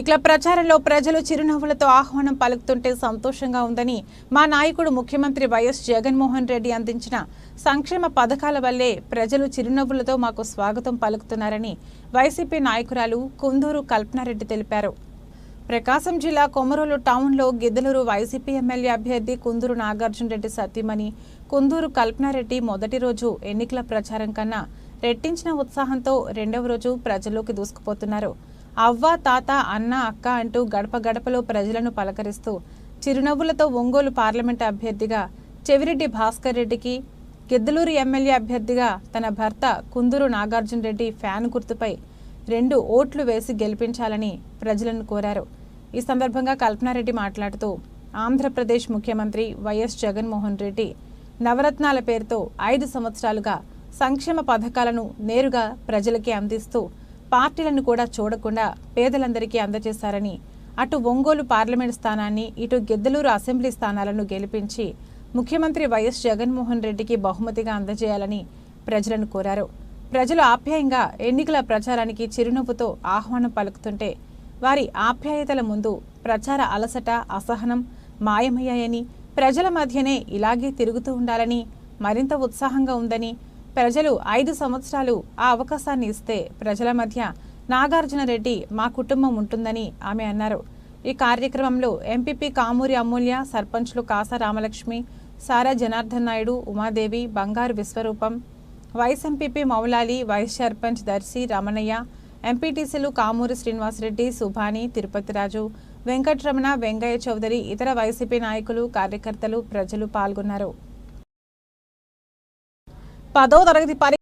ఇట్లా ప్రచారంలో ప్రజలు చిరునవ్వులతో ఆహ్వానం పలుకుతుంటే సంతోషంగా ఉందని మా నాయకుడు ముఖ్యమంత్రి వైఎస్ జగన్మోహన్ రెడ్డి అందించిన సంక్షేమ పథకాల వల్లే ప్రజలు చిరునవ్వులతో మాకు స్వాగతం పలుకుతున్నారని వైసీపీ నాయకురాలు కుందూరు కల్పనారెడ్డి తెలిపారు. ప్రకాశం జిల్లా కొమరోలు టౌన్లో గిద్దలూరు వైసీపీ ఎమ్మెల్యే అభ్యర్థి కుందూరు నాగార్జున రెడ్డి సతీమణి కుందూరు కల్పనారెడ్డి మొదటి రోజు ఎన్నికల ప్రచారం కన్నా రెట్టించిన ఉత్సాహంతో రెండవ రోజు ప్రజల్లోకి దూసుకుపోతున్నారు. అవ్వ తాత అన్న అక్క అంటూ గడప గడపలో ప్రజలను పలకరిస్తూ చిరునవ్వులతో ఒంగోలు పార్లమెంటు అభ్యర్థిగా చెవిరెడ్డి భాస్కర్ రెడ్డికి గిద్దలూరు ఎమ్మెల్యే అభ్యర్థిగా తన భర్త కుందూరు నాగార్జున రెడ్డి ఫ్యాన్ గుర్తుపై రెండు ఓట్లు వేసి గెలిపించాలని ప్రజలను కోరారు. ఈ సందర్భంగా కల్పనారెడ్డి మాట్లాడుతూ ఆంధ్రప్రదేశ్ ముఖ్యమంత్రి వైఎస్ జగన్మోహన్ రెడ్డి నవరత్నాల పేరుతో ఐదు సంవత్సరాలుగా సంక్షేమ పథకాలను నేరుగా ప్రజలకి అందిస్తూ పార్టీలను కూడా చూడకుండా పేదలందరికీ అందజేశారని అటు ఒంగోలు పార్లమెంట్ స్థానాన్ని ఇటు గిద్దలూరు అసెంబ్లీ స్థానాలను గెలిపించి ముఖ్యమంత్రి వైఎస్ జగన్మోహన్ రెడ్డికి బహుమతిగా అందజేయాలని ప్రజలను కోరారు. ప్రజలు ఆప్యాయంగా ఎన్నికల ప్రచారానికి చిరునవ్వుతో ఆహ్వానం పలుకుతుంటే వారి ఆప్యాయతల ముందు ప్రచార అలసట అసహనం మాయమయ్యాయని ప్రజల మధ్యనే ఇలాగే తిరుగుతూ ఉండాలని మరింత ఉత్సాహంగా ఉందని ప్రజలు ఐదు సంవత్సరాలు ఆ అవకాశాన్ని ఇస్తే ప్రజల మధ్య నాగార్జున రెడ్డి మా కుటుంబం ఉంటుందని ఆమె అన్నారు. ఈ కార్యక్రమంలో ఎంపీపీ కామూరి అమూల్య సర్పంచ్లు కాసా రామలక్ష్మి సారా Janardhan Naidu Umadevi Bangaru Viswaroopam vice MPP Moulali vice sarpanch Darsi Ramanaiah ఎంపీటీసీలు కామూరి శ్రీనివాసరెడ్డి సుభాని తిరుపతిరాజు వెంకటరమణ వెంగయ్య చౌదరి ఇతర వైసీపీ నాయకులు కార్యకర్తలు ప్రజలు పాల్గొన్నారు. పదో తరగతి పరి